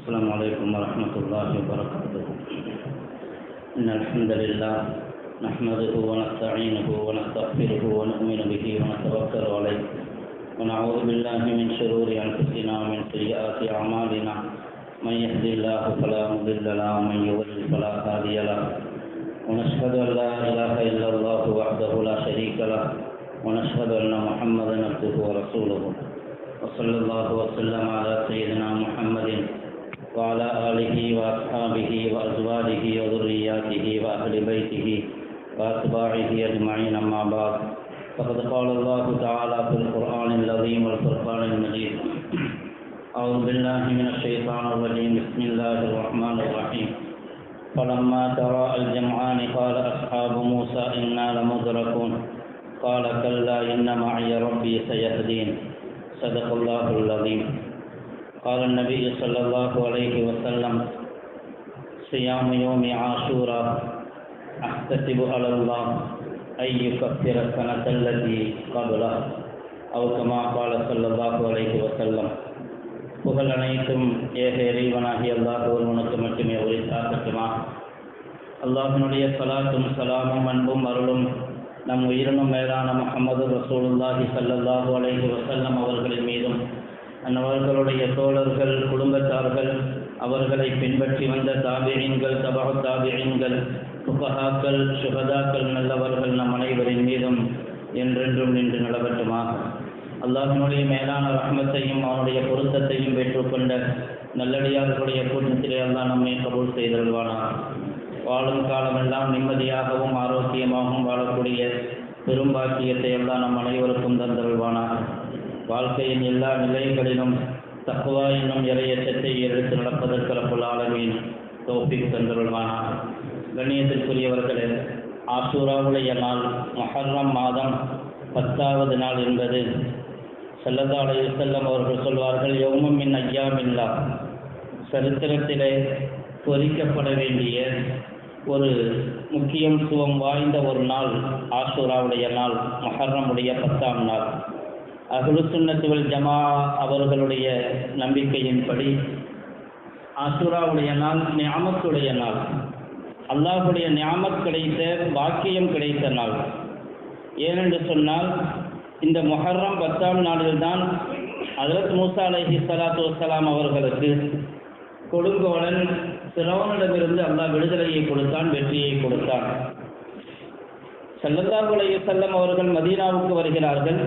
السلام عليكم ورحمة الله وبركاته إن الحمد لله نحمده ونستعينه ونستغفره ونؤمن به ونتوكل عليه ونعوذ بالله من شرور أنفسنا ومن سيئات أعمالنا من يهدي الله فلا مضل له ومن يضلل فلا هادي له ونشهد أن لا إله إلا الله وحده لا شريك له، ونشهد أن محمدا عبده ورسوله. وصلى الله وسلم على سيدنا محمد وعلى آله وأصحابه وأزواجه وذرياته وأهل بيته وأتباعه أجمعين أما بعد. فقد قال الله تعالى في القرآن العظيم والفرقان المجيد أعوذ بالله من الشيطان الرجيم. بسم الله الرحمن الرحيم. فلما ترى الجمعان قال أصحاب موسى إنا لمدركون. قال كلا إن معي ربي سيهدين. صدق الله العظيم. قال النبي صلى الله عليه وسلم صيام يوم عاشوراء أحتسب على الله أن يكفر السنة التي قبله. أو كما قال صلى الله عليه وسلم. புகழ் அனைத்தும் ஏக இறைவனாகி அல்லாஹ் ஒருவனுக்கு மட்டுமே உரித்தாக்கட்டுமா அல்லாஹினுடைய சலாத்தும் சலாமும் அன்பும் அருளும் நம் உயிரினும் மேலான முகமது ரசூலுல்லாஹி சல்லல்லாஹு அலைஹி வசல்லம் அவர்களின் மீதும் அன்னவர்களுடைய தோழர்கள் குடும்பத்தார்கள் அவர்களை பின்பற்றி வந்த தாபியன்கள் தபா தாபியன்கள் புகஹாக்கள் சுகதாக்கள் நல்லவர்கள் நம் அனைவரின் மீதும் என்றென்றும் நின்று நிலவட்டுமாக அல்லாஹினுடைய மேலான ரஹ்மத்தையும் அவனுடைய பொருத்தத்தையும் பெற்றுக்கொண்ட நல்லடியார்களுடைய கூட்டத்திலே அல்லாஹ் நம்மை கபூல் செய்தல்வானா வாழும் காலமெல்லாம் நிம்மதியாகவும் ஆரோக்கியமாகவும் வாழக்கூடிய பெரும்பாக்கியத்தை எல்லாம் நம் அனைவருக்கும் தந்தருள்வானா வாழ்க்கையின் எல்லா நிலைகளிலும் தக்குவா என்னும் இறையச்சத்தை எடுத்து நடப்பதற்கு ரப்புல் ஆலமீன் தோப்பிக் தந்தருள்வானா கண்ணியத்திற்குரியவர்களே ஆசூராவுடைய நாள் மஹர்ரம் மாதம் பத்தாவது நாள் என்பது செல்லதா அலைய செல்லம் அவர்கள் சொல்வார்கள் யௌமம் மின் ஐயாமில்லா. சரித்திரத்திலே பொறிக்கப்பட வேண்டிய ஒரு முக்கியத்துவம் வாய்ந்த ஒரு நாள் ஆசூராவுடைய நாள் மஹர்ரமுடைய பத்தாம் நாள். அகுலுசுன்னத்துவல் ஜமா அவர்களுடைய நம்பிக்கையின்படி ஆசூராவுடைய நாள் ஞாமத்துடைய நாள். அல்லாஹுடைய ஞாமத் கிடைத்த பாக்கியம் கிடைத்த நாள். ஏனென்று சொன்னால் இந்த மொஹர்ரம் பத்தாம் நாளில்தான் அதரத் மூசா அலஹி சலாத்து வசலாம் அவர்களுக்கு கொடுங்கோலன் சிரவனிடமிருந்து அல்லாஹ் விடுதலையை கொடுத்தான் வெற்றியை கொடுத்தான். செல்லல்லாஹு உலகி செல்லம் அவர்கள் மதீனாவுக்கு வருகிறார்கள்.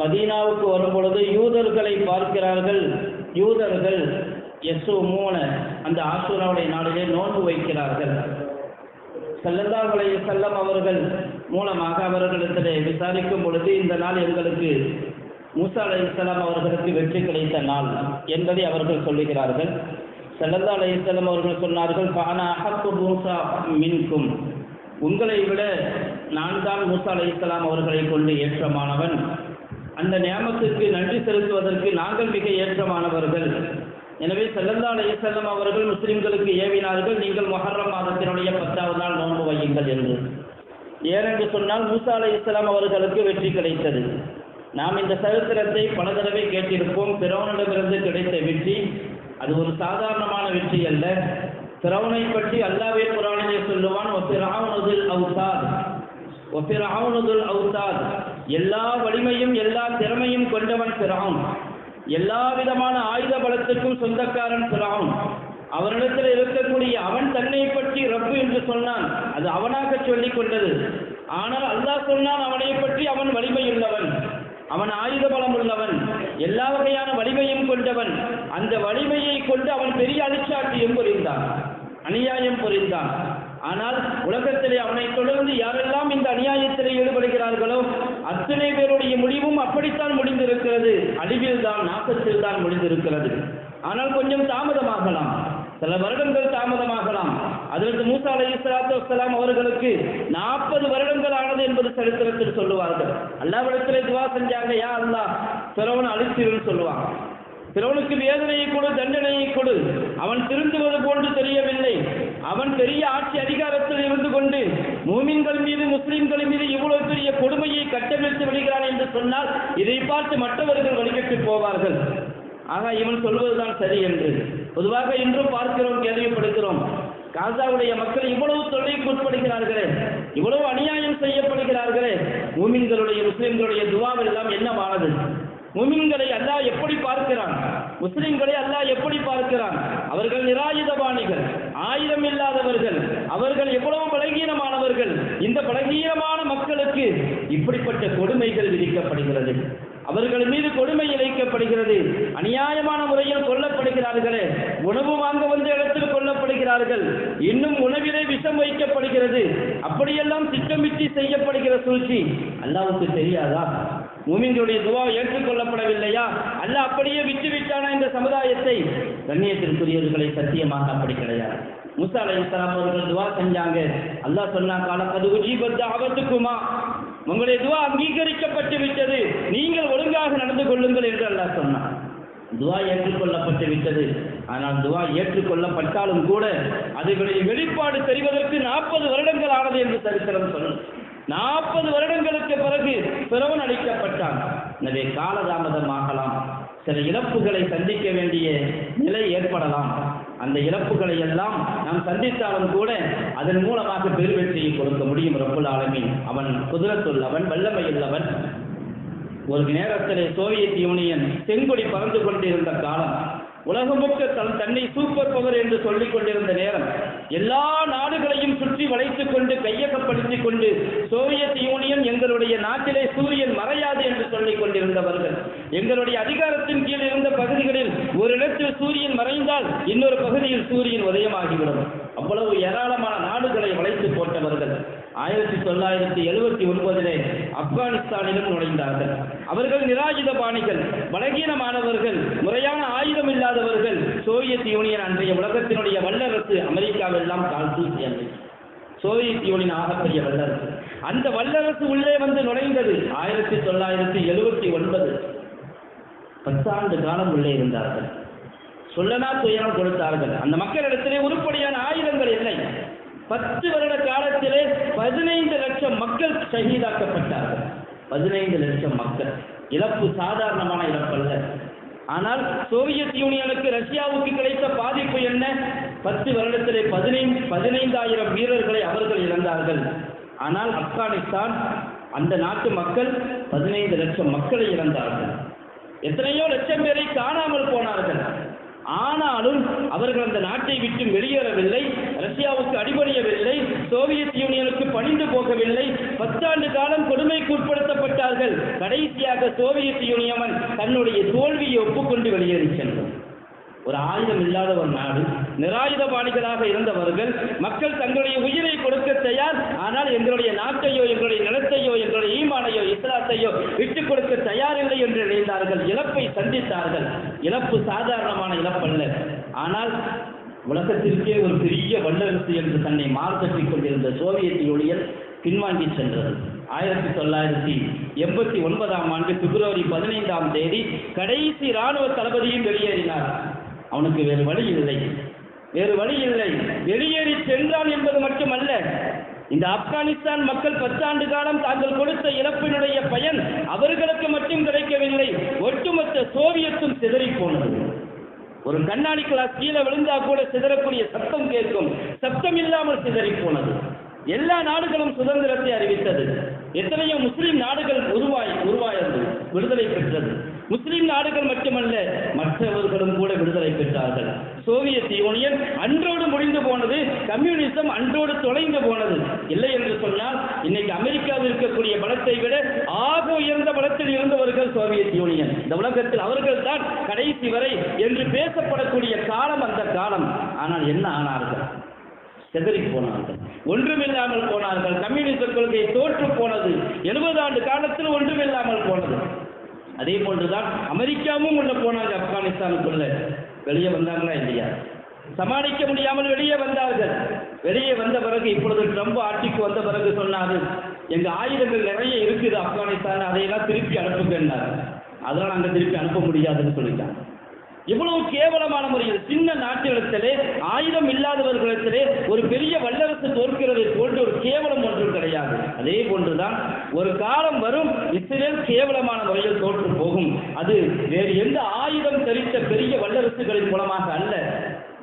மதீனாவுக்கு வரும்பொழுது யூதர்களை பார்க்கிறார்கள். யூதர்கள் எஸ்ஓ மூண அந்த ஆசூராவுடைய நாளிலே நோன்பு வைக்கிறார்கள். செல்லல்லாஹு அலைஹி செல்லம் அவர்கள் மூலமாக அவர்களிடத்திலே விசாரிக்கும் பொழுது இந்த நாள் எங்களுக்கு மூசா அலைஹிஸ்லாம் அவர்களுக்கு வெற்றி கிடைத்த நாள் என்பதை அவர்கள் சொல்லுகிறார்கள். செல்லல்லா அலைஹிஸ்லாம் அவர்கள் சொன்னார்கள் பானா அஹப்பு மூசா மின்கும். உங்களை விட நான் தான் மூசா அலைஹிஸ்லாம் அவர்களை கொண்டு ஏற்றமானவன். அந்த நியமத்துக்கு நன்றி செலுத்துவதற்கு நாங்கள் மிக ஏற்றமானவர்கள். எனவே செல்லல்லா அலைஹிஸ்லாம் அவர்கள் முஸ்லிம்களுக்கு ஏவினார்கள். நீங்கள் மொஹர்ரம் மாதத்தினுடைய பத்தாவது நாள் நோன்பு வையுங்கள் என்று. ஏனென்று சொன்னால் மூசா அலை இஸ்லாம் அவர்களுக்கு வெற்றி கிடைத்தது. நாம் இந்த சரித்திரத்தை பல தடவை கேட்டிருப்போம். பிறவனிடமிருந்து கிடைத்த வெற்றி அது ஒரு சாதாரணமான வெற்றி அல்ல. பிறவனை பற்றி அல்லாவே புராணிலே சொல்லுவான் ஒப்பிராவுனதுல் அவுசாத். ஒப்பிராவுனதுல் அவுசாத். எல்லா வலிமையும் எல்லா திறமையும் கொண்டவன் பிறவுன் எல்லா விதமான ஆயுத பலத்துக்கும் சொந்தக்காரன் பிராவும் அவனிடத்தில் இருக்கக்கூடிய அவன் தன்னை பற்றி ரப்பு என்று சொன்னான். அது அவனாக சொல்லிக் கொண்டது. ஆனால் அல்லாஹ் சொன்னான் அவனை பற்றி அவன் வலிமையுள்ளவன். அவன் ஆயுத பலம் உள்ளவன் எல்லா வகையான வலிமையும் கொண்டவன். அந்த வலிமையை கொண்டு அவன் பெரிய அழிச்சாட்டியம் புரிந்தான். அநியாயம் புரிந்தான். ஆனால் உலகத்திலே அவனை தொடர்ந்து யாரெல்லாம் இந்த அநியாயத்திலே ஈடுபடுகிறார்களோ அத்தனை பேருடைய முடிவும் அப்படித்தான் முடிந்திருக்கிறது. அழிவில் தான் நாசத்தில் தான் முடிந்திருக்கிறது. ஆனால் கொஞ்சம் தாமதமாகலாம். சில வருடங்கள் தாமதமாகலாம். அதற்கு மூசா அலி இஸ்லாத்து வலாம் அவர்களுக்கு நாற்பது வருடங்கள் ஆனது என்பது சரித்திரத்தில் சொல்லுவார்கள். அல்லாவிடத்தில் துவா செஞ்சாங்க யா அல்லா சிறவன் அழிச்சிருன்னு சொல்லுவாங்க. சிறவனுக்கு வேதனையை கொடு தண்டனையை கொடு. அவன் திருந்துவது போன்று தெரியவில்லை. அவன் பெரிய ஆட்சி அதிகாரத்தில் இருந்து கொண்டு மூமின்கள் மீது முஸ்லிம்கள் மீது இவ்வளவு பெரிய கொடுமையை கட்டமிழ்த்து விடுகிறான் என்று சொன்னால் இதை பார்த்து மற்றவர்கள் வழிகட்டு போவார்கள். ஆக இவன் சொல்வதுதான் சரி என்று. பொதுவாக இன்றும் பார்க்கிறோம் கேள்விப்படுகிறோம் காசாவுடைய மக்கள் இவ்வளவு தொல்லைக்கு உட்படுகிறார்களே இவ்வளவு அநியாயம் செய்யப்படுகிறார்களே மூமின்களுடைய முஸ்லிம்களுடைய துவாவெல்லாம் என்னமானது மூமின்களை அல்லாஹ் எப்படி பார்க்கிறான்? முஸ்லிம்களை அல்லாஹ் எப்படி பார்க்கிறான்? அவர்கள் நிராயுதபாணிகள் ஆயுதம் இல்லாதவர்கள் அவர்கள் எவ்வளவு பலகீனமானவர்கள் இந்த பலகீனமான மக்களுக்கு இப்படிப்பட்ட கொடுமைகள் விதிக்கப்படுகிறது. அவர்கள் மீது கொடுமை இழைக்கப்படுகிறது. அநியாயமான முறையில் கொல்லப்படுகிறார்களே உணவு வாங்க வந்த இடத்தில் கொல்லப்படுகிறார்கள் இன்னும் உணவிலே விஷம் வைக்கப்படுகிறது. அப்படியெல்லாம் திட்டமிட்டு செய்யப்படுகிற சூழ்ச்சி அல்லாவுக்கு தெரியாதா? மூமின்களுடைய துவா ஏற்றுக்கொள்ளப்படவில்லையா? அல்ல அப்படியே விட்டு விட்டானா இந்த சமுதாயத்தை? கண்ணியத்திற்குரியவர்களை சத்தியமாக அப்படி கிடையாது. முசா அலை இஸ்லாம் அவர்கள் துவா செஞ்சாங்க. அல்லாஹ் சொன்னா கால அது உஜீபத்து ஆபத்துக்குமா உங்களுடைய துவா அங்கீகரிக்கப்பட்டு விட்டது. நீங்கள் ஒழுங்காக நடந்து கொள்ளுங்கள் என்று அல்லாஹ் சொன்னார் துவா ஏற்றுக்கொள்ளப்பட்டு விட்டது. ஆனால் துவா ஏற்றுக்கொள்ளப்பட்டாலும் கூட அதுகளின் வெளிப்பாடு தெரிவதற்கு நாற்பது வருடங்கள் ஆனது என்று சரித்திரம் சொல்லும். நாற்பது வருடங்களுக்கு பிறகு பிறவன் அளிக்கப்பட்டான் எனவே காலதாமதமாகலாம் சில இழப்புகளை சந்திக்க வேண்டிய நிலை ஏற்படலாம். அந்த இழப்புகளை எல்லாம் நாம் சந்தித்தாலும் கூட அதன் மூலமாக பெருவெற்றியை கொடுக்க முடியும். ரப்புல் ஆலமின். அவன் குதிரத்துள்ளவன் வல்லமையுள்ளவன். ஒரு நேரத்திலே சோவியத் யூனியன் செங்கொடி பறந்து கொண்டிருந்த காலம் உலகமுக்க தன் தன்னை சூப்பர் பவர் என்று சொல்லிக் கொண்டிருந்த நேரம் எல்லா நாடுகளையும் சுற்றி வளைத்துக் கொண்டு கையகப்படுத்திக் கொண்டு சோவியத் யூனியன் எங்களுடைய நாட்டிலே சூரியன் மறையாது என்று சொல்லிக் கொண்டிருந்தவர்கள். எங்களுடைய அதிகாரத்தின் கீழ் இருந்த பகுதிகளில் ஒரு இடத்தில் சூரியன் மறைந்தால் இன்னொரு பகுதியில் சூரியன் உதயமாகிவிடும். அவ்வளவு ஏராளமான நாடுகளை வளைத்து போட்டவர்கள். ஆயிரத்தி தொள்ளாயிரத்தி எழுபத்தி ஒன்பதிலே ஆப்கானிஸ்தானிலும் நுழைந்தார்கள். அவர்கள் நிராயுத பாணிகள் பலகீனமானவர்கள் முறையான ஆயுதம் இல்லாதவர்கள் சோவியத் யூனியன் அன்றைய உலகத்தினுடைய வல்லரசு அமெரிக்காவெல்லாம் கால் சோவியத் யூனியன் ஆகப்பெரிய வல்லரசு. அந்த வல்லரசு உள்ளே வந்து நுழைந்தது ஆயிரத்தி தொள்ளாயிரத்தி எழுபத்தி ஒன்பது. பத்தாண்டு காலம் உள்ளே இருந்தார்கள். சொல்லனா துயரம் கொடுத்தார்கள். அந்த மக்களிடத்திலே உருப்படியான ஆயுதங்கள் இல்லை. பத்து வருட காலத்திலே பதினைந்து லட்சம் மக்கள் ஷஹீதாக்கப்பட்டார்கள். பதினைந்து லட்சம் மக்கள். இழப்பு சாதாரணமான இழப்பல்ல. ஆனால் சோவியத் யூனியனுக்கு ரஷ்யாவுக்கு கிடைத்த பாதிப்பு என்ன? பத்து வருடத்திலே பதினைந்து பதினைந்தாயிரம் வீரர்களை அவர்கள் இழந்தார்கள். ஆனால் ஆப்கானிஸ்தான் அந்த நாட்டு மக்கள் பதினைந்து லட்சம் மக்களை இழந்தார்கள். எத்தனையோ லட்சம் பேரை காணாமல் போனார்கள். ஆனாலும் அவர்கள் அந்த நாட்டை விட்டு வெளியேறவில்லை ரஷ்யாவுக்கு அடிபணியவில்லை சோவியத் யூனியனுக்கு பணிந்து போகவில்லை. பத்தாண்டு காலம் கொடுமைக்கு உட்படுத்தப்பட்டார்கள் கடைசியாக சோவியத் யூனியன் தன்னுடைய தோல்வியை ஒப்புக்கொண்டு வெளியேறி சென்றார் ஒரு ஆயுதம் இல்லாத ஒரு நாடு நிராயுதபாணிகளாக இருந்தவர்கள் மக்கள் தங்களுடைய உயிரை கொடுக்க தயார். ஆனால் எங்களுடைய நாட்டையோ எங்களுடைய நிலத்தையோ எங்களுடைய ஈமானையோ இஸ்லாத்தையோ விட்டுக் கொடுக்க தயாரில்லை என்று நினைந்தார்கள். இழப்பை சந்தித்தார்கள். இழப்பு சாதாரணமான இழப்பல்ல. ஆனால் உலகத்திற்கே ஒரு பெரிய வல்லரசு என்று தன்னை மார்த்தட்டிக் கொண்டிருந்த சோவியத் யூனியன் பின்வாங்கி சென்றது. ஆயிரத்தி தொள்ளாயிரத்தி எண்பத்தி ஒன்பதாம் ஆண்டு பிப்ரவரி பதினைந்தாம் தேதி கடைசி இராணுவ தளபதியும் வெளியேறினார். அவனுக்கு வேறு வழி இல்லை. வேறு வழி இல்லை. வெளியேறி சென்றான் என்பது மட்டுமல்ல. இந்த ஆப்கானிஸ்தான் மக்கள் பத்தாண்டு காலம் தாங்கள் கொடுத்த இழப்பினுடைய பயன் அவர்களுக்கு மட்டும் கிடைக்கவில்லை. ஒட்டுமொத்த சோவியத்தும் சிதறி போனது ஒரு கண்ணாடி கிளாஸ் கீழே விழுந்தா கூட சிதறக்கூடிய சத்தம் கேட்கும். சத்தம் இல்லாமல் சிதறி போனது எல்லா நாடுகளும் சுதந்திரத்தை அறிவித்தது. எத்தனையோ முஸ்லிம் நாடுகள் உருவாய் உருவாயது விடுதலை பெற்றது. முஸ்லிம் நாடுகள் மட்டுமல்ல மற்றவர்களும் கூட விடுதலை பெற்றார்கள். சோவியத் யூனியன் அன்றோடு முடிந்து போனது கம்யூனிசம் அன்றோடு தொலைந்து போனது. இல்லை என்று சொன்னால் இன்னைக்கு அமெரிக்காவில் இருக்கக்கூடிய பலத்தை விட ஆக உயர்ந்த பலத்தில் இருந்தவர்கள் சோவியத் யூனியன். இந்த உலகத்தில் அவர்கள் தான் கடைசி வரை என்று பேசப்படக்கூடிய காலம் அந்த காலம். ஆனால் என்ன ஆனார்கள்? செதறி போனார்கள். ஒன்றுமில்லாமல் போனார்கள். கம்யூனிச கொள்கை தோற்று போனது. எழுபது ஆண்டு காலத்தில் ஒன்றுமில்லாமல் போனது. அதே போன்றுதான் அமெரிக்காவும் உள்ள போனாங்க ஆப்கானிஸ்தானுக்குள்ள. வெளியே வந்தாங்களா இல்லையா? சமாளிக்க முடியாமல் வெளியே வந்தார்கள். வெளியே வந்த பிறகு இப்பொழுது ட்ரம்ப் ஆட்சிக்கு வந்த பிறகு சொன்னாரு எங்க ஆயுதங்கள் நிறைய இருக்குது ஆப்கானிஸ்தான் அதையெல்லாம் திருப்பி அனுப்புங்கன்னாரு. அதெல்லாம் நாங்கள் திருப்பி அனுப்ப முடியாதுன்னு சொல்லிட்டாங்க. இவ்வளவு கேவலமான முறையில் சின்ன நாட்டிடத்திலே ஆயுதம் இல்லாதவர்களிடத்திலே ஒரு பெரிய வல்லரசு தோற்கிறதை போன்ற ஒரு கேவலம் ஒன்றும் கிடையாது. அதே போன்றுதான் ஒரு காலம் வரும் இஸ்ரேல் கேவலமான முறையில் தோற்று போகும். அது வேறு எந்த ஆயுதம் தரித்த பெரிய வல்லரசுகளின் மூலமாக அல்ல.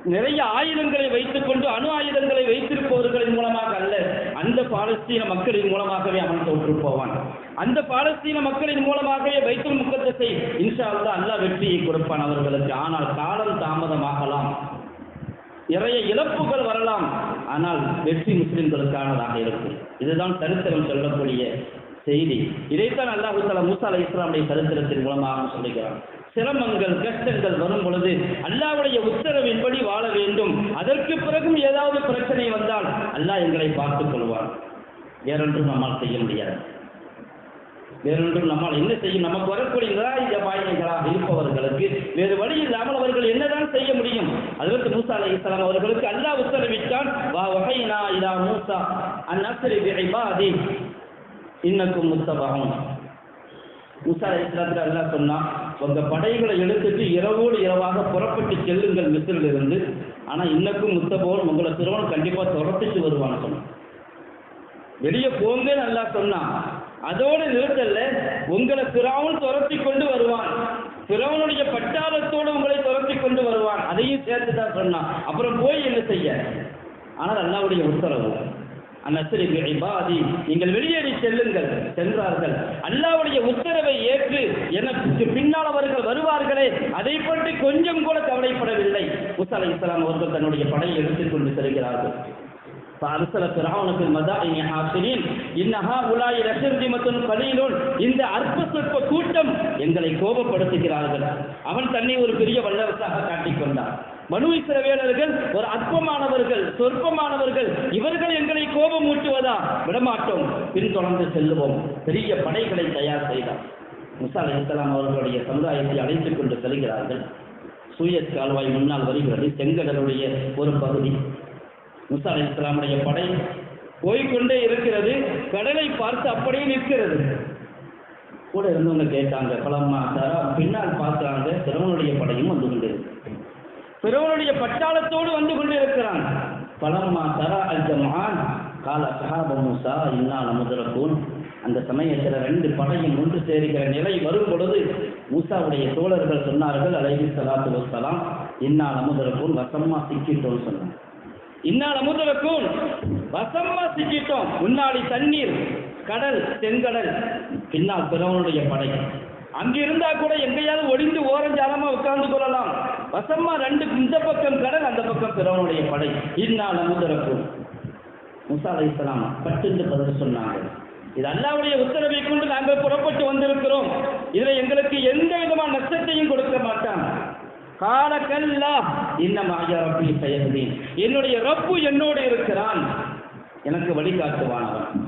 நிறைய ஆயுதங்களை வைத்துக்கொண்டு அணு ஆயுதங்களை வைத்திருப்பவர்களின் மூலமாக அல்ல. அந்த பாலஸ்தீன மக்களின் மூலமாகவே அவன் தோற்று போவான். அந்த பாலஸ்தீன மக்களின் மூலமாகவே வைத்துல் முக்கத்தை இன்ஷா அல்லா அல்லாஹ் வெற்றியை கொடுப்பான் அவர்களுக்கு. ஆனால் காலம் தாமதமாகலாம். நிறைய இழப்புகள் வரலாம். ஆனால் வெற்றி முஸ்லிம்களுக்கானதாக இருக்கும். இதுதான் சரித்திரம் சொல்லக்கூடிய செய்தி. இதைத்தான் அல்லாஹு தலா மூசா அலை இஸ்லாமுடைய சரித்திரத்தின் மூலமாக சொல்லுகிறான். சிரமங்கள் கஷ்டங்கள் வரும் பொழுது அல்லாஹ்வுடைய உத்தரவின்படி வாழ வேண்டும். அதற்கு பிறகும் ஏதாவது பிரச்சனை வந்தால் அல்லாஹ் எங்களை பார்த்துக் கொள்வார் வேறொன்றும் நம்மால் செய்ய முடியாது. வேறொன்றும் நம்மால் என்ன செய்யும் நமக்கு வரக்கூடிய நிராயுத பாயங்களாக இருப்பவர்களுக்கு வேறு வழி இல்லாமல் அவர்கள் என்னதான் செய்ய முடியும்? அதற்கு மூசா அலி இஸ்லாம் அவர்களுக்கு அல்லாஹ் உத்தரவிட்டான் வா வகைனா இதா மூசா அந்நஸ்ரி பிஐபாதி இன்னக்கும் முத்தபகம் மூசா அலி இஸ்லாத்தில் அல்லாஹ் சொன்னான் உங்க படைகளை எடுத்துட்டு இரவோடு இரவாக புறப்பட்டு செல்லுங்கள் மிஸ்ரில் இருந்து ஆனால் இன்னக்கும் முத்தபோன் உங்களை திருவன் கண்டிப்பாக துரத்திட்டு வருவான்னு சொன்னான். வெளியே போங்க நல்லா சொன்னான். அதோடு நிறுத்தல்ல. உங்களை பிறவன் துரத்தி கொண்டு வருவான். பிறவனுடைய பட்டாளத்தோடு உங்களை துரத்தி கொண்டு வருவான். அதையும் சேர்த்து தான் சொன்னான். அப்புறம் போய் என்ன செய்ய? ஆனால் அல்லாவுடைய உத்தரவு. அந்நத்திரி நீங்கள் வெளியேறி செல்லுங்கள் சென்றார்கள். அல்லாவுடைய உத்தரவை ஏற்று எனக்கு பின்னால் அவர்கள் வருவார்களே அதை பற்றி கொஞ்சம் கூட கவலைப்படவில்லை. முசா அலை இஸ்லாம் அவர்கள் தன்னுடைய படையை எடுத்துக்கொண்டு செல்கிறார்கள். فأرسل فرعون في المدائن حاصرين إن هؤلاء لشرذمة قليلون இந்த அற்ப சொற்ப கூட்டம் எங்களை கோபப்படுத்துகிறார்கள் அவன் தன்னை ஒரு பெரிய வல்லரசாக காட்டிக் கொண்டான் மனு இஸ்ரவேலர்கள் ஒரு அற்பமானவர்கள் சொற்பமானவர்கள் இவர்கள் எங்களை கோபம் ஊட்டுவதா விடமாட்டோம் பின்தொடர்ந்து செல்லுவோம் பெரிய படைகளை தயார் செய்தார் முசா அலி இஸ்லாம் அவர்களுடைய சமுதாயத்தை அழைத்துக் கொண்டு செல்கிறார்கள் சூயத் கால்வாய் முன்னால் வருகிறது செங்கடலுடைய ஒரு பகுதி முசா அலி இஸ்லாமுடைய படை போய்கொண்டே இருக்கிறது. கடலை பார்த்து அப்படியே நிற்கிறது. கூட இருந்தவங்க கேட்டாங்க பலம்மா தரா பின்னால் பார்க்குறாங்க பிறவனுடைய படையும் வந்து கொண்டு பிறவனுடைய பட்டாளத்தோடு வந்து கொண்டு இருக்கிறான் பலம்மா தரா அல் ஜமான் கால சஹாப மூசா இன்னா நமுதரக்கூன் அந்த சமயத்தில் ரெண்டு படையும் ஒன்று சேருகிற நிலை வரும் பொழுது மூசாவுடைய தோழர்கள் சொன்னார்கள் அலைஹி ஸலாத்து வஸ்ஸலாம் இன்னா நமுதரக்கூன் வசம்மா சிக்கிட்டோம்னு சொன்னாங்க. இன்னால் அமுதலுக்கும் வசமா சிக்கிட்டோம். முன்னாடி தண்ணீர் கடல் தென்கடல். பின்னால் பிறவனுடைய படை. அங்கிருந்தா கூட எங்கேயாவது ஒளிந்து ஓரஞ்சாலமா உட்கார்ந்து கொள்ளலாம். வசமா ரெண்டு இந்த பக்கம் கடல் அந்த பக்கம் பிறவனுடைய படை. இன்னால் அமுதலுக்கும் முசா அலை இஸ்லாம் பட்டுண்டு பதில் சொன்னாங்க. இது அல்லாவுடைய உத்தரவை கொண்டு நாங்கள் புறப்பட்டு வந்திருக்கிறோம். இதில் எங்களுக்கு எந்த விதமான நஷ்டத்தையும் கொடுக்க மாட்டான் காலக்கல்லா கல்லா. இன்னும் ரப்பி செயல்தீன் என்னுடைய ரப்பு என்னோடு இருக்கிறான். எனக்கு வழிகாட்டுவானவன்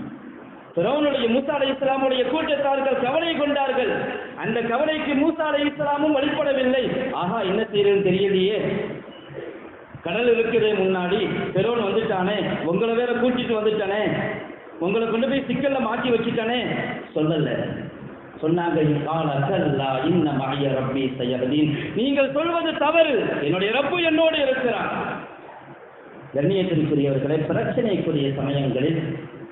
திரௌனுடைய மூசா அலை இஸ்லாமுடைய கூட்டத்தார்கள் கவலை கொண்டார்கள். அந்த கவலைக்கு மூசா அலை இஸ்லாமும் வழிபடவில்லை. ஆஹா என்ன செய்யறதுன்னு தெரியலையே. கடல் இருக்கிறே முன்னாடி. பெரோன் வந்துட்டானே. உங்களை வேற கூட்டிட்டு வந்துட்டானே. உங்களை கொண்டு போய் சிக்கல்ல மாட்டி வச்சுட்டானே. சொல்லல. சொன்னாங்க நீங்கள் சொல்வது தவறு. என்னுடைய ரப்பு என்னோடு இருக்கிறார். கண்ணியத்திற்குரியவர்களை பிரச்சனைக்குரிய சமயங்களில்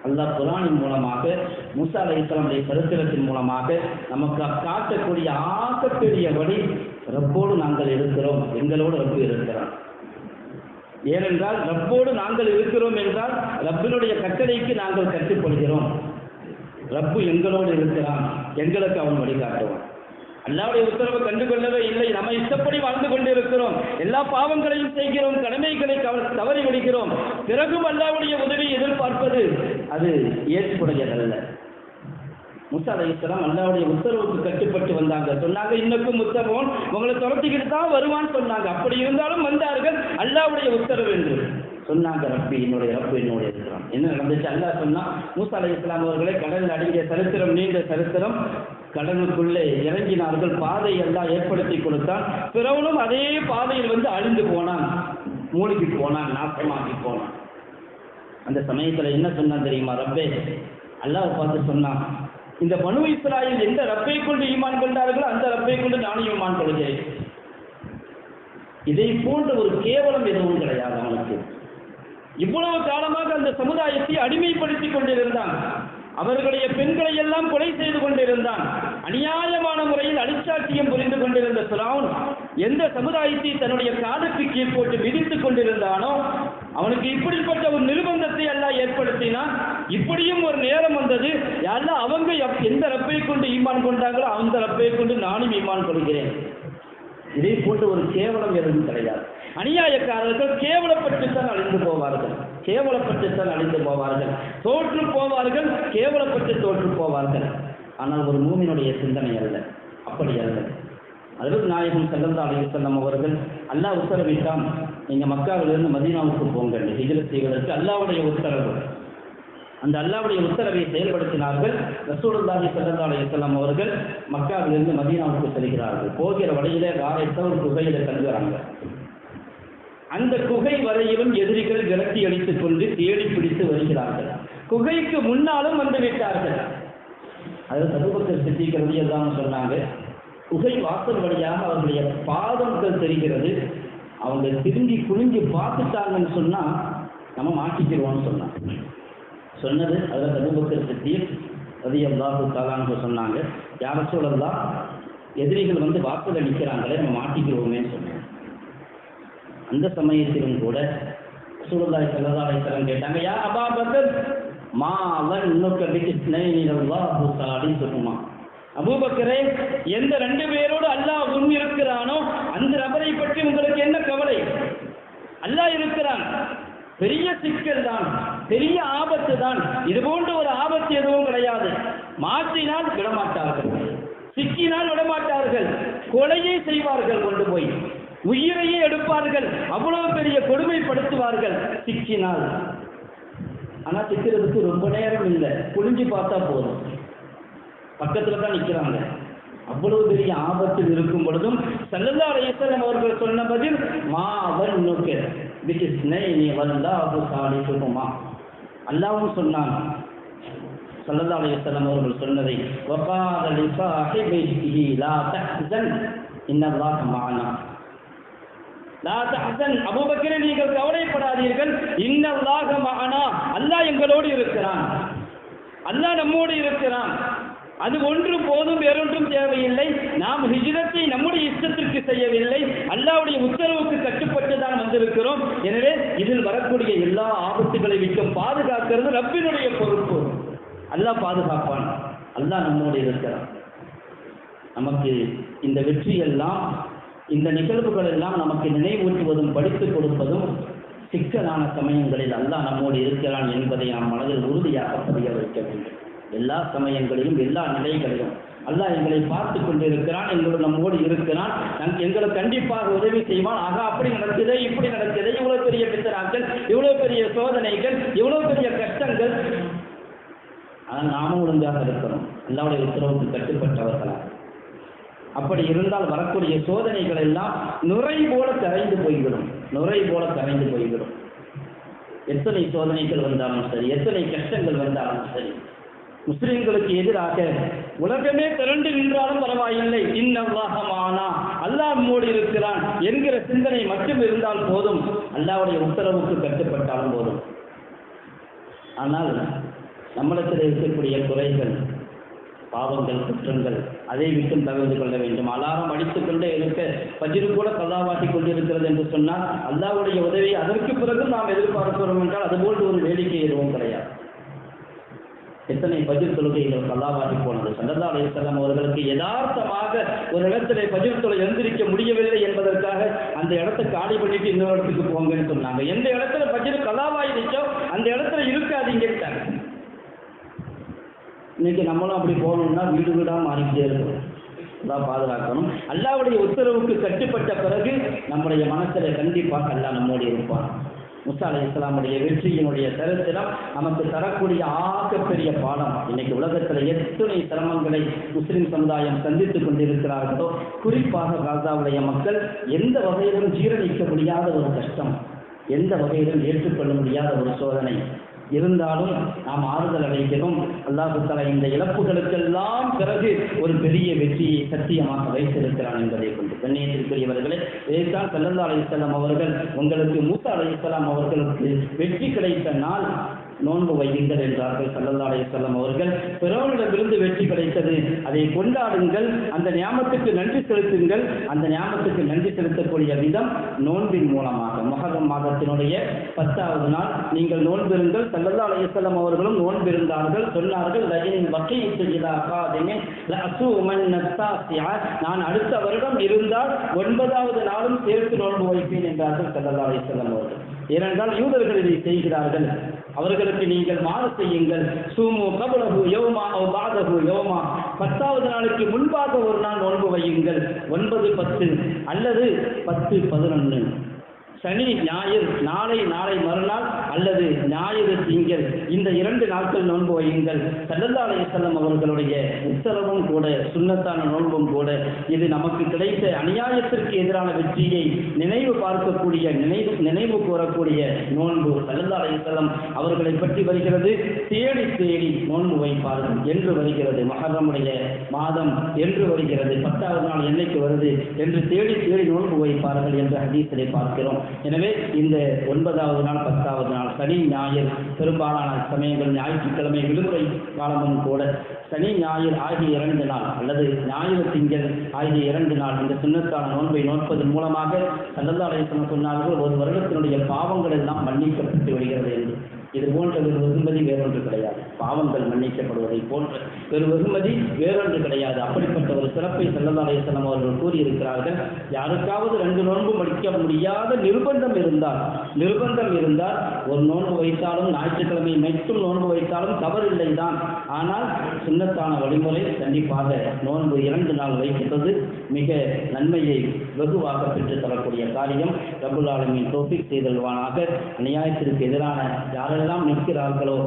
அல்லாஹ் குரானின் மூலமாக முசா அலை இஸ்லாமுடைய சரித்திரத்தின் மூலமாக நமக்கு காட்டக்கூடிய ஆகப்பெரிய ரப்போடு நாங்கள் இருக்கிறோம் எங்களோடு ரப்பு இருக்கிறான் ஏனென்றால் ரப்போடு நாங்கள் இருக்கிறோம் என்றால் ரப்பினுடைய கட்டளைக்கு நாங்கள் கட்டுப்படுகிறோம் ரப்பு எங்களோடு இருக்கிறான். எங்களுக்கு அவன் வழிகாட்டுவான். அல்லாவுடைய உத்தரவை கண்டுகொள்ளவே இல்லை. நம்ம இஷ்டப்படி வாழ்ந்து கொண்டிருக்கிறோம். எல்லா பாவங்களையும் செய்கிறோம். கடமைகளை தவறி விடுகிறோம். பிறகும் அல்லாவுடைய உதவியை எதிர்பார்ப்பது அது ஏற்புடையதல்ல. முசா அலை இஸ்லாம் அல்லாவுடைய உத்தரவுக்கு கட்டுப்பட்டு வந்தாங்க. சொன்னாங்க இன்னக்கும் முத்தவன் உங்களை துரத்திக்கிட்டு தான் வருவான்னு சொன்னாங்க. அப்படி இருந்தாலும் வந்தார்கள். அல்லாவுடைய உத்தரவு என்று. சொன்னாங்க ரப்பி என்னுடைய ரப்பு என்னுடைய என்ன நடந்துச்சு? அல்லா சொன்னா மூசா அலி இஸ்லாம் அவர்களை கடலில் அடங்கிய சரித்திரம் நீண்ட சரித்திரம் கடலுக்குள்ளே இறங்கினார்கள். பாதை எல்லாம் ஏற்படுத்தி கொடுத்தான். பிறவனும் அதே பாதையில் வந்து அழிந்து போனான். மூழ்கி போனான் நாசமாக்கி போனான். அந்த சமயத்துல என்ன சொன்னான் தெரியுமா ரப்பே? அல்லாஹ் பார்த்து சொன்னான் இந்த பனு இஸ்ராயில் எந்த ரப்பை கொண்டு ஈமான் கொண்டார்களோ அந்த ரப்பை கொண்டு நானும் ஈமான் கொள்கிறேன். இதை போன்ற ஒரு கேவலம் எதுவும் கிடையாது அவனுக்கு. இவ்வளவு காலமாக அந்த சமுதாயத்தை அடிமைப்படுத்திக் கொண்டிருந்தான். அவர்களுடைய பெண்களை எல்லாம் கொலை செய்து கொண்டிருந்தான். அநியாயமான முறையில் அடிச்சாட்டியம் புரிந்து கொண்டிருந்த சுராவன் எந்த சமுதாயத்தை தன்னுடைய காதுக்கு கீழ் போட்டு விதித்துக் கொண்டிருந்தானோ அவனுக்கு இப்படிப்பட்ட ஒரு நிர்பந்தத்தை எல்லாம் ஏற்படுத்தினான். இப்படியும் ஒரு நேரம் வந்தது. யாரெல்லாம் அவங்க எந்த ரப்பை கொண்டு ஈமான் கொண்டாங்களோ அந்த ரப்பை கொண்டு நானும் ஈமான் கொள்கிறேன். இதே போன்ற ஒரு கேவலம் எதுவும் கிடையாது. அநியாயக்காரர்கள் கேவலப்பட்டுத்தான் அழிந்து போவார்கள். கேவலப்பட்டுத்தான் அழிந்து போவார்கள். தோற்று போவார்கள் கேவலப்பட்டு தோற்று போவார்கள். ஆனால் ஒரு மூமினுடைய சிந்தனை அல்ல. அப்படி அல்ல. அதாவது நாயகம் செல்லந்தா அலையுசல்லம் அவர்கள் அல்லாஹ் உத்தரவிட்டான் நீங்கள் மக்காவிலிருந்து மதீனாவுக்கு போங்கள் ஹிஜ்ரத் செய்வதற்கு அல்லாஹ்வுடைய உத்தரவு. அந்த அல்லாவுடைய உத்தரவை செயல்படுத்தினார்கள். ரசூலுல்லாஹி ஸல்லல்லாஹு அலைஹி அவர்கள் மக்காவிலிருந்து மதீனாவுக்கு செல்கிறார்கள். போகிற வழியில காரைத்த ஒரு குகையில தங்குறாங்க. அந்த குகை வரையிலும் எதிரிகள் விரட்டி அடித்துக் கொண்டு தேடி பிடித்து வருகிறார்கள். குகைக்கு முன்னாலும் வந்து விட்டார்கள். அது சமூகத்தில் சித்திக்கிறது எல்லாம் சொன்னாங்க குகை வாசல் வழியாக அவர்களுடைய பாதங்கள் தெரிகிறது. அவங்க திரும்பி குனிஞ்சு பார்த்துட்டாங்கன்னு சொன்னா நம்ம மாட்டிக்கிறோம்னு சொன்னாங்க. சொன்னது அதில் அபுபக்கர் சித்தியும் ரதி அல்லாஹு தாலான்னு சொன்னாங்க. யார சூழல்லாம் எதிரிகள் வந்து வாசல்ல நிற்கிறாங்களே நம்ம மாட்டிக்கிறோமே சொன்னேன் அந்த சமயத்திலும் கூட சூழலாய் செல்லதாலேஸ்வரம் கேட்டாங்க யா அபா பக்கர் மா அவன் இன்னொரு கிருஷ்ணல்லாஹு தாலி சொல்லுமா. அபூபக்கரே எந்த ரெண்டு பேரோடு அல்லாஹ் உன் இருக்கிறானோ அந்த நபரை பற்றி உங்களுக்கு என்ன கவலை? அல்லாஹ் இருக்கிறான். பெரிய சிக்கல் தான். பெரிய ஆபத்து தான். இது போன்ற ஒரு ஆபத்து எதுவும் கிடையாது. மாற்றினால் விடமாட்டார்கள். சிக்கினால் விடமாட்டார்கள். கொலையை செய்வார்கள் கொண்டு போய். உயிரையே எடுப்பார்கள். அவ்வளவு பெரிய கொடுமைப்படுத்துவார்கள். சிக்கினால். ஆனா சிக்கிறதுக்கு ரொம்ப நேரம் இல்லை. குளிஞ்சு பார்த்தா போதும். பக்கத்துல தான் நிக்கிறாங்க. அவ்வளவு பெரிய ஆபத்தில் இருக்கும் பொழுதும் செல்லல்லா அலையம் அவர்கள் சொன்ன பதில் மா அவன் நோக்க பிகிஸ்னை நீ வந்தா அபு சாலி சொல்லுமா அல்லாவும் சொன்னான். சல்லல்லா அலையம் அவர்கள் சொன்னதை வகாத லிசாஹிபிஹி லா தஹ்சன் இன்னல்லாஹ மஅனா லா தஹ்சன் அபூபக்கரே நீங்கள் கவலைப்படாதீர்கள் இன்னல்லாஹ மஅனா அல்லாஹ் எங்களோடு இருக்கிறான். அல்லாஹ் நம்மோடு இருக்கிறான். அது ஒன்று போதும் வேறொன்றும் தேவையில்லை. நாம் ஹிஜ்ரத்தை நம்முடைய இஷ்டத்திற்கு செய்யவில்லை. அல்லாவுடைய உத்தரவுக்கு கட்டுப்பட்டு தான் வந்திருக்கிறோம். எனவே இதில் வரக்கூடிய எல்லா ஆபத்துகளை விட்டு பாதுகாக்கிறது ரப்பினுடைய பொறுப்பு. அல்லாஹ் பாதுகாப்பான். அல்லாஹ் நம்மோடு இருக்கிறான் நமக்கு இந்த வெற்றியெல்லாம் இந்த நிகழ்வுகள் எல்லாம் நமக்கு நினைவூட்டுவதும் படித்துக் கொடுப்பதும் சிக்கலான சமயங்களில் அல்லாஹ் நம்மோடு இருக்கிறான் என்பதை நாம் மனதில் உறுதியாக பதிய வைக்க வேண்டும். எல்லா சமயங்களிலும் எல்லா நிலைகளிலும். அல்லாஹ் எங்களை பார்த்து கொண்டிருக்கிறான் எங்களோடு நம்மோடு இருக்கிறான். நம் எங்களை கண்டிப்பாக உதவி செய்வான். ஆக அப்படி நடக்குது இப்படி நடக்குது இவ்வளவு பெரிய பித்தராக்கள் இவ்வளவு பெரிய சோதனைகள் இவ்வளவு பெரிய கஷ்டங்கள். ஆனால் நாமும் ஒழுங்காக இருக்கிறோம் அல்லாவுடைய உத்தரவுக்கு கட்டுப்பட்டவர்களாக அப்படி இருந்தால் வரக்கூடிய சோதனைகள் எல்லாம் நுரை போல கரைந்து போய்விடும். நுரை போல கரைந்து போய்விடும். எத்தனை சோதனைகள் வந்தாலும் சரி எத்தனை கஷ்டங்கள் வந்தாலும் சரி முஸ்லிம்களுக்கு எதிராக உலகமே திரண்டு நின்றாலும் பரவாயில்லை. இன்னவாகமானா அல்லாஹ் மூடி இருக்கிறான் என்கிற சிந்தனை மட்டும் இருந்தால் போதும். அல்லாஹ்வுடைய உத்தரவுக்கு கட்டுப்பட்டாலும் போதும். ஆனால் நம்மளத்தில் இருக்கக்கூடிய குறைகள் பாவங்கள் குற்றங்கள் அதை விட்டும் தவிர்த்து கொள்ள வேண்டும். அலாரம் அடித்துக் கொண்டே இருக்க பஜிரு கூட கல்லாவாட்டி கொண்டிருக்கிறது என்று சொன்னால் அல்லாவுடைய உதவி அதற்கு பிறகு நாம் எதிர்பார்க்கிறோம் என்றால் அதுபோன்று ஒரு வேடிக்கை எதுவும் கிடையாது. எத்தனை பஜிர் தொழுகைகள் கல்லாவாகி போனது? சல்லல்லா அலையம் அவர்களுக்கு யதார்த்தமாக ஒரு இடத்துல பஜிர் தொலை எழுந்திருக்க முடியவில்லை என்பதற்காக அந்த இடத்தை காலி பண்ணிட்டு இன்னொரு இடத்துக்கு போங்கன்னு சொன்னாங்க. எந்த இடத்துல பஜிர் கல்லாவாயிருச்சோ அந்த இடத்துல இருக்காதீங்க இன்னைக்கு நம்மளும் அப்படி போகணும்னா வீடு வீடாக மாறிக்கிட்டே இருக்கணும். பாதுகாக்கணும். அல்லாவுடைய உத்தரவுக்கு கட்டுப்பட்ட பிறகு நம்முடைய மனசில் கண்டிப்பாக அல்லா நம்மோடு இருப்பான். முசா அலி இஸ்லாமுடைய வெற்றியினுடைய சரித்திரம் நமக்கு தரக்கூடிய ஆகப்பெரிய பாடம். இன்னைக்கு உலகத்தில் எத்தனை சிரமங்களை முஸ்லிம் சமுதாயம் சந்தித்துக் கொண்டிருக்கிறார்களோ குறிப்பாக காசாவுடைய மக்கள் எந்த வகையிலும் ஜீரணிக்க முடியாத ஒரு கஷ்டம் எந்த வகையிலும் ஏற்றுக்கொள்ள முடியாத ஒரு சோதனை. இருந்தாலும் நாம் ஆறுதல் அடைக்கிறோம் அல்லாஹு தலா இந்த இழப்புகளுக்கெல்லாம் பிறகு ஒரு பெரிய வெற்றியை சத்தியமாக வைத்திருக்கிறான் என்பதை கொண்டு. கண்ணியத்திற்குரியவர்களே இதைத்தான் சல்லல்லா அலையம் அவர்கள் உங்களுக்கு மூத்த அலையம் அவர்களுக்கு வெற்றி கிடைத்த நாள் நோன்பு வையுங்கள் என்றார்கள் சல்லல்லாடைய செல்லம் அவர்கள் பிறவனிடமிருந்து வெற்றி கிடைத்தது. அதை கொண்டாடுங்கள். அந்த ஞாபகத்துக்கு நன்றி செலுத்துங்கள். அந்த ஞாபகத்துக்கு நன்றி செலுத்தக்கூடிய விதம் நோன்பின் மூலமாக முகதம் மாதத்தினுடைய பத்தாவது நாள். நீங்கள் நோன்பிருங்கள். சல்லல்லா அலைஹிஸ்ஸலாம் அவர்களும் நோன்பிருந்தார்கள். சொன்னார்கள் லஜினின் வகையிட்டு இலா நான் அடுத்த வருடம் இருந்தால் ஒன்பதாவது நாளும் சேர்த்து நோன்பு வைப்பேன் என்றார்கள் சல்லல்லா அலைஹிஸ்ஸலாம் அவர்கள். ஏனென்றால் யூதர்கள் இதை செய்கிறார்கள். அவர்களுக்கு நீங்கள் மாறு செய்யுங்கள். சூமு கபலகு யோமா ஓ பாதகு யோமா. பத்தாவது நாளுக்கு முன்பாக ஒரு நாள் நோன்பு வையுங்கள். ஒன்பது பத்து அல்லது பத்து பதினொன்று. சனி ஞாயிறு நாளை நாளை மறுநாள் அல்லது ஞாயிறு திங்கள். இந்த இரண்டு நாட்கள் நோன்பு வையுங்கள். சல்லல்லா செல்லம் அவர்களுடைய உத்தரவும் கூட சுன்னத்தான நோன்பும் கூட இது நமக்கு கிடைத்த அநியாயத்திற்கு எதிரான வெற்றியை நினைவு பார்க்கக்கூடிய நினைவு நினைவு கூறக்கூடிய நோன்பு சல்லல்லா செல்லம் அவர்களை பற்றி வருகிறது. தேடி தேடி நோன்பு வைப்பார்கள் என்று வருகிறது. மகரமுடைய மாதம் என்று வருகிறது. பத்தாவது நாள் என்னைக்கு வருது? என்று தேடி தேடி நோன்பு வைப்பார்கள் என்று ஹதீஸிலே பார்க்கிறோம். எனவே இந்த ஒன்பதாவது நாள் பத்தாவது நாள் சனி ஞாயிறு பெரும்பாலான சமயங்கள் ஞாயிற்றுக்கிழமை விடுமுறை காலமும் கூட. சனி ஞாயிறு ஆகிய இரண்டு நாள் அல்லது ஞாயிறு திங்கள் ஆகிய இரண்டு நாள் இந்த சுண்ணத்தான நோன்பை நோற்பதன் மூலமாக சல்லல்லா சொன்னார்கள் ஒரு வருடத்தினுடைய பாவங்கள் எல்லாம் மன்னிக்கப்பட்டு வருகிறது என்று. இது போன்ற ஒரு வெகுமதி வேறொன்று கிடையாது. பாவங்கள் மன்னிக்கப்படுவதை போன்ற ஒரு வெகுமதி வேறொன்று கிடையாது. அப்படிப்பட்ட ஒரு சிறப்பை சல்லல்லா அவர்கள் கூறியிருக்கிறார்கள். யாருக்காவது ரெண்டு நோன்பு முடிக்க முடியாத நிர்பந்தம் இருந்தால் நிர்பந்தம் இருந்தால் ஒரு நோன்பு வைத்தாலும் ஞாயிற்றுக்கிழமை மட்டும் நோன்பு வைத்தாலும் தவறில்லை தான் ஆனால் சுண்ணத்தான வழிமுறை கண்டிப்பாக நோன்பு இரண்டு நாள் வைக்கின்றது. மிக நன்மையை வெகுவாக பெற்று தரக்கூடிய காரியம் ரபுல் ஆலமின் டோபிக் செய்தல்வானாக. அநியாயத்திற்கு எதிரான யாரெல்லாம் நிற்கிறார்களோ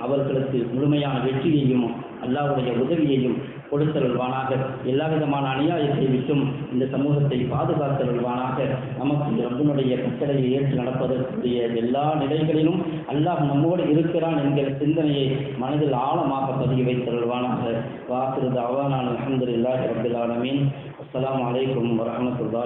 அவர்களுக்கு முழுமையான வெற்றியையும் அல்லாவுடைய உதவியையும் கொடுத்தருள்வானாக. எல்லா விதமான அநியாயத்தை விட்டும் இந்த சமூகத்தை பாதுகாத்தருள்வானாக. நமக்கு ரப்பனுடைய கட்டளையை ஏற்று நடப்பதற்குரிய எல்லா நிலைகளிலும் அல்லாஹ் நம்மோடு இருக்கிறான் என்கிற சிந்தனையை மனதில் ஆழமாக பதிய வைத்தருள்வானாக. வாக்குறது அவானான் அலமதுல்லாஹி ரபில் ஆலமீன். அஸ்ஸலாமு அலைக்கும் வரஹ்மத்துல்லாஹி